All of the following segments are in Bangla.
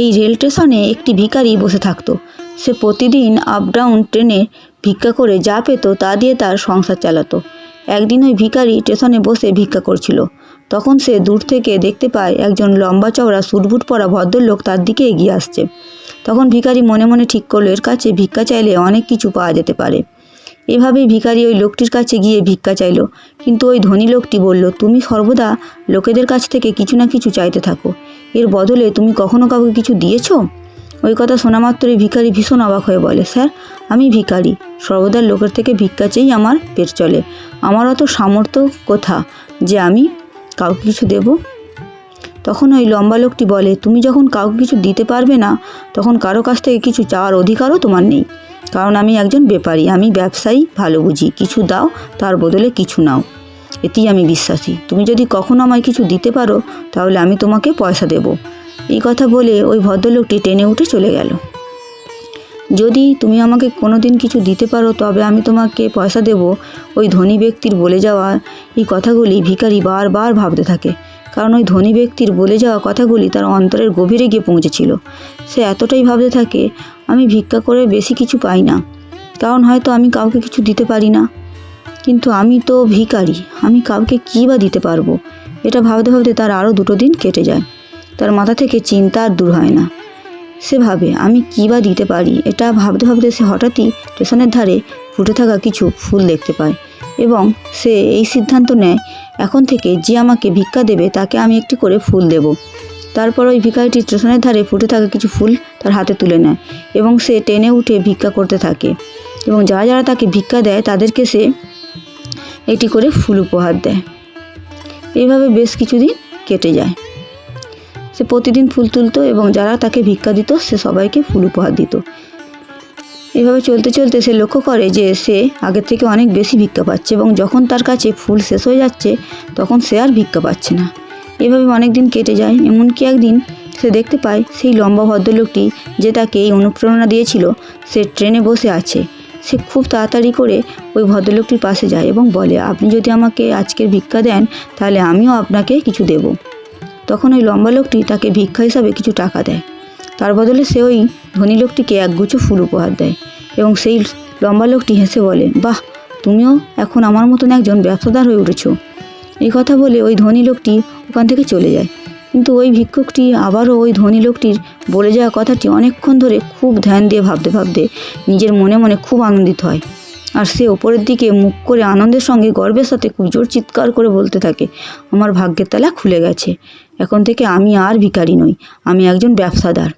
এই রেল স্টেশনে একটি ভিখারি বসে থাকতো। সে প্রতিদিন আপ ডাউন ট্রেনে ভিক্ষা করে যা পেত তা দিয়ে তার সংসার চালাতো। একদিন ওই ভিখারি স্টেশনে বসে ভিক্ষা করছিল। তখন সে দূর থেকে দেখতে পায় একজন লম্বা চওড়া সুটবুট পরা ভদ্রলোক তার দিকে এগিয়ে আসছে। তখন ভিখারি মনে মনে ঠিক করল, এর কাছে ভিক্ষা চাইলে অনেক কিছু পাওয়া যেতে পারে। এভাবেই ভিখারি ওই লোকটির কাছে গিয়ে ভিক্ষা চাইলো। কিন্তু ওই ধনী লোকটি বলল, তুমি সর্বদা লোকেদের কাছ থেকে কিছু না কিছু চাইতে থাকো। এর বদলে তুমি কখনো কাউকে কিছু দিয়েছ? ওই কথা শোনা মাত্রই ভিখারি ভীষণ অবাক হয়ে বলে, স্যার, আমি ভিখারি। সর্বদা লোকের থেকে ভিক্ষা চেয়েই আমার পেট চলে। আমার অত সামর্থ্য কোথা যে আমি কাউকে কিছু দেব? তখন ওই লম্বা লোকটি বলে, তুমি যখন কাউকে কিছু দিতে পারবে না, তখন কারও কাছ থেকে কিছু চাওয়ার অধিকারও তোমার নেই। কারণ আমি একজন ব্যাপারী, আমি ব্যবসায়ী, ভালো বুঝি। কিছু দাও, তার বদলে কিছু নাও। এতেই আমি বিশ্বাসী। তুমি যদি কখনো আমায় কিছু দিতে পারো, তাহলে আমি তোমাকে পয়সা দেব। এই কথা বলে ওই ভদ্রলোকটি টেনে উঠে চলে গেল। যদি তুমি আমাকে কোনো দিন কিছু দিতে পারো, তবে আমি তোমাকে পয়সা দেব। ওই ধনী ব্যক্তির বলে যাওয়া এই কথাগুলি ভিখারি বারবার ভাবতে থাকে। কারণ ওই ধনী ব্যক্তির বলে যাওয়া কথাগুলি তার অন্তরের গভীরে গিয়ে পৌঁছেছিল। সে এতটাই ভাবতে থাকে, আমি ভিক্ষা করে বেশি কিছু পাই না। কারণ হয়তো আমি কাউকে কিছু দিতে পারি না। কিন্তু আমি তো ভিখারি, আমি কাউকে কী বা দিতে পারব? এটা ভাবতে ভাবতে তার আরও দুটো দিন কেটে যায়। তার মাথা থেকে চিন্তা আর দূর হয় না। সে ভাবে, আমি কী বা দিতে পারি? এটা ভাবতে ভাবতে সে হঠাৎই স্টেশনের ধারে ফুটে থাকা কিছু ফুল দেখতে পায়। এবং সে এই সিদ্ধান্ত নেয়, এখন থেকে যে আমাকে ভিক্ষা দেবে, তাকে আমি একটি করে ফুল দেব। তারপর ওই ভিখারিটি স্টেশনের ধারে ফুটে থাকা কিছু ফুল তার হাতে তুলে নেয় এবং সে টেনে উঠে ভিক্ষা করতে থাকে। এবং যারা যারা তাকে ভিক্ষা দেয়, তাদেরকে সে একটি করে ফুল উপহার দেয়। এইভাবে বেশ কিছুদিন কেটে যায়। সে প্রতিদিন ফুল তুলতো এবং যারা তাকে ভিক্ষা দিত, সে সবাইকে ফুল উপহার দিত। এভাবে চলতে চলতে সে লক্ষ্য করে যে সে আগের থেকে অনেক বেশি ভিক্ষা পাচ্ছে এবং যখন তার কাছে ফুল শেষ হয়ে যাচ্ছে, তখন সে আর ভিক্ষা পাচ্ছে না। এভাবে অনেক দিন কেটে যায়, এমনকি একদিন সে দেখতে পায় সেই লম্বা ভদ্রলোকটি যে তাকে এই অনুপ্রেরণা দিয়েছিল, সে ট্রেনে বসে আছে। সে খুব তাড়াতাড়ি করে ওই ভদ্রলোকটির পাশে যায় এবং বলে, আপনি যদি আমাকে আজকের ভিক্ষা দেন, তাহলে আমিও আপনাকে কিছু দেব। তখন ওই লম্বা লোকটি তাকে ভিক্ষা হিসাবে কিছু টাকা দেয়। তার বদলে সে ওই ধনী লোকটিকে একগুচ্ছ ফুল উপহার দেয় এবং সেই লম্বা লোকটি হেসে বলে, বাহ, তুমিও এখন আমার মতন একজন ব্যবসাদার হয়ে উঠেছ। এই কথা বলে ওই ধনী লোকটি ওখান থেকে চলে যায়। কিন্তু ওই ভিক্ষুকটি আবারও ওই ধনী লোকটির বলে যাওয়া কথাটি অনেকক্ষণ ধরে খুব ধ্যান দিয়ে ভাবতে ভাবতে নিজের মনে মনে খুব আনন্দিত হয়। আর সে ওপরের দিকে মুখ করে আনন্দের সঙ্গে গর্বের সাথে খুব জোর চিৎকার করে বলতে থাকে, আমার ভাগ্যের তালা খুলে গেছে। এখন থেকে আমি আর ভিখারি নই, আমি একজন ব্যবসাদার।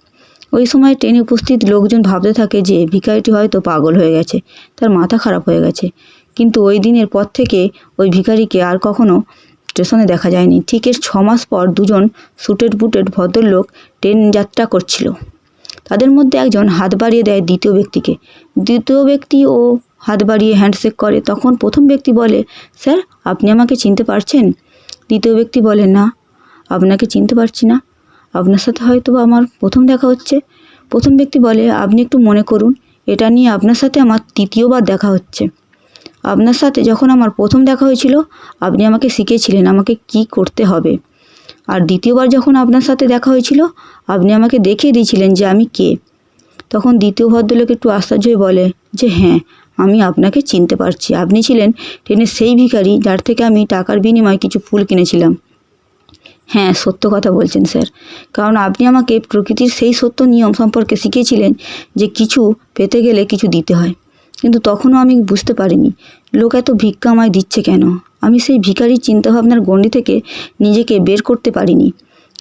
ওই সময় ট্রেনে উপস্থিত লোকজন ভাবতে থাকে যে ভিখারিটি হয়তো পাগল হয়ে গেছে, তার মাথা খারাপ হয়ে গেছে। কিন্তু ওই দিনের পর থেকে ওই ভিখারিকে আর কখনো স্টেশনে দেখা যায়নি। ঠিক এর ছ মাস পর দুজন সুটেড বুটেড ভদ্রলোক ট্রেন যাত্রা করছিল। তাদের মধ্যে একজন হাত বাড়িয়ে দেয় দ্বিতীয় ব্যক্তিকে। দ্বিতীয় ব্যক্তি ও হাত বাড়িয়ে হ্যান্ডশেক করে। তখন প্রথম ব্যক্তি বলে, স্যার, আপনি আমাকে চিনতে পারছেন? দ্বিতীয় ব্যক্তি বলে, না, আপনাকে চিনতে পারছি না। আপনার সাথে হয়তো আমার প্রথম দেখা হচ্ছে। প্রথম ব্যক্তি বলে, আপনি একটু মনে করুন, এটা নিয়ে আপনার সাথে আমার তৃতীয়বার দেখা হচ্ছে। আপনার সাথে যখন আমার প্রথম দেখা হয়েছিল, আপনি আমাকে শিখিয়েছিলেন আমাকে কি করতে হবে। আর দ্বিতীয়বার যখন আপনার সাথে দেখা হয়েছিল, আপনি আমাকে দেখিয়ে দিয়েছিলেন যে আমি কে। তখন দ্বিতীয় ভদ্রলোক একটু আশ্চর্য হয়ে বলে, যে হ্যাঁ আমি আপনাকে চিনতে পারছি। আপনি ছিলেন ট্রেনের সেই ভিখারি, যার থেকে আমি টাকার বিনিময়ে কিছু ফুল কিনেছিলাম। হ্যাঁ সত্য কথা বলছেন, স্যার। কারণ আপনি আমাকে প্রকৃতির সেই সত্য নিয়ম সম্পর্কে শিখিয়েছিলেন যে কিছু পেতে গেলে কিছু দিতে হয়। কিন্তু তখনও আমি বুঝতে পারিনি, লোক এত ভিক্ষা আমায় দিচ্ছে কেন? আমি সেই ভিখারির চিন্তাভাবনার গণ্ডি থেকে নিজেকে বের করতে পারিনি।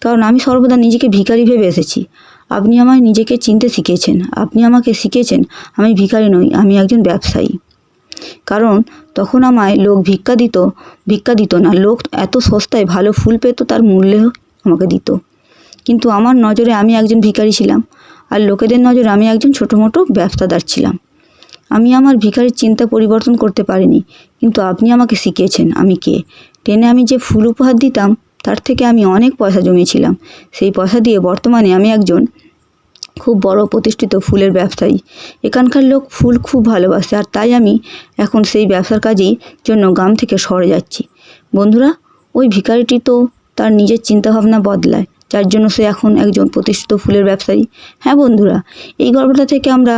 কারণ আমি সর্বদা নিজেকে ভিখারি ভেবে এসেছি। আপনি আমায় নিজেকে চিনতে শিখিয়েছেন, আপনি আমাকে শিখিয়েছেন, আমি ভিখারি নই, আমি একজন ব্যবসায়ী। কারণ তখন আমায় লোক ভিক্ষা দিত ভিক্ষা দিত না। লোক এত সস্তায় ভালো ফুল পেত, তার মূল্যে আমাকে দিত। কিন্তু আমার নজরে আমি একজন ভিখারি ছিলাম আর লোকেদের নজরে আমি একজন ছোটো মোটো ব্যবসাদার ছিলাম। আমি আমার ভিখারির চিন্তা পরিবর্তন করতে পারিনি, কিন্তু আপনি আমাকে শিখিয়েছেন আমি কে। ট্রেনে আমি যে ফুল উপহার দিতাম, তার থেকে আমি অনেক পয়সা জমিয়েছিলাম। সেই পয়সা দিয়ে বর্তমানে আমি একজন খুব বড় প্রতিষ্ঠিত ফুলের ব্যবসায়ী। এখানকার লোক ফুল খুব ভালোবাসে আর তাই আমি এখন সেই ব্যবসার কাজেই জন্য গ্রাম থেকে সরে যাচ্ছি। বন্ধুরা, ওই ভিখারিটি তো তার নিজের চিন্তাভাবনা বদলায়, যার জন্য সে এখন একজন প্রতিষ্ঠিত ফুলের ব্যবসায়ী। হ্যাঁ বন্ধুরা, এই গল্পটা থেকে আমরা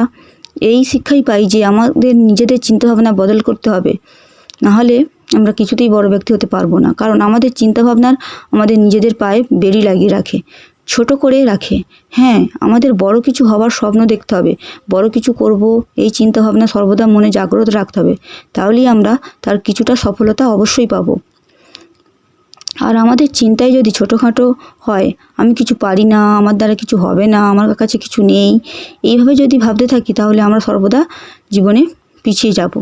এই শিক্ষাই পাই যে আমাদের নিজেদের চিন্তাভাবনা বদল করতে হবে। নাহলে আমরা কিছুতেই বড় ব্যক্তি হতে পারব না, কারণ আমাদের চিন্তাভাবনার আমাদের নিজেদের পায়ে বেরি লাগিয়ে রাখে। ছোট করে রাখে। হ্যাঁ আমাদের বড় কিছু হওয়ার স্বপ্ন দেখতে হবে। বড় কিছু করব, এই চিন্তাভাবনা সর্বদা মনে জাগ্রত রাখতে হবে। তাহলেই আমরা তার কিছুটা সফলতা অবশ্যই পাবো। আর আমাদের চিন্তায় যদি ছোটোখাটো হয়, আমি কিছু পারি না, আমার দ্বারা কিছু হবে না, আমার কাছে কিছু নেই, এইভাবে যদি ভাবতে থাকি, তাহলে আমরা সর্বদা জীবনে পিছিয়ে যাব।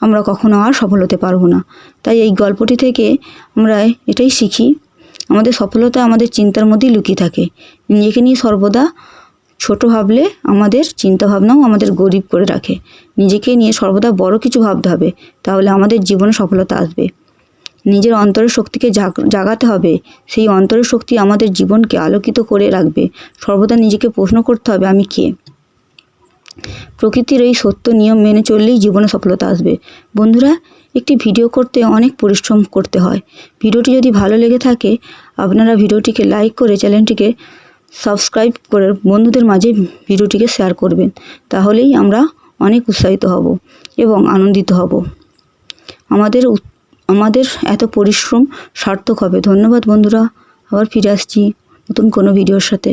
আমরা কখনো আর সফল হতে পারব না। তাই এই গল্পটি থেকে আমরা এটাই শিখি। আমাদের সফলতা আমাদের চিন্তার মধ্যেই লুকিয়ে থাকে। নিজেকে নিয়ে সর্বদা ছোট ভাবলে আমাদের চিন্তাভাবনাও আমাদের গরিব করে রাখে। নিজেকে নিয়ে সর্বদা বড় কিছু ভাবতে হবে, তাহলে আমাদের জীবনে সফলতা আসবে। নিজের অন্তরের শক্তিকে জাগ- জাগাতে হবে, সেই অন্তরের শক্তি আমাদের জীবনকে আলোকিত করে রাখবে। সর্বদা নিজেকে প্রশ্ন করতে হবে, আমি কে? প্রকৃতির এই সত্য নিয়ম মেনে চললেই জীবনে সফলতা আসবে। বন্ধুরা, একটি ভিডিও করতে অনেক পরিশ্রম করতে হয়। ভিডিওটি যদি ভালো লেগে থাকে, আপনারা ভিডিওটিকে লাইক করে চ্যানেলটিকে সাবস্ক্রাইব করে বন্ধুদের মাঝে ভিডিওটিকে শেয়ার করবেন। তাহলেই আমরা অনেক উৎসাহিত হব এবং আনন্দিত হব। আমাদের আমাদের এত পরিশ্রম সার্থক হবে। ধন্যবাদ বন্ধুরা। আবার ফিরে আসছি নতুন কোনো ভিডিওর সাথে।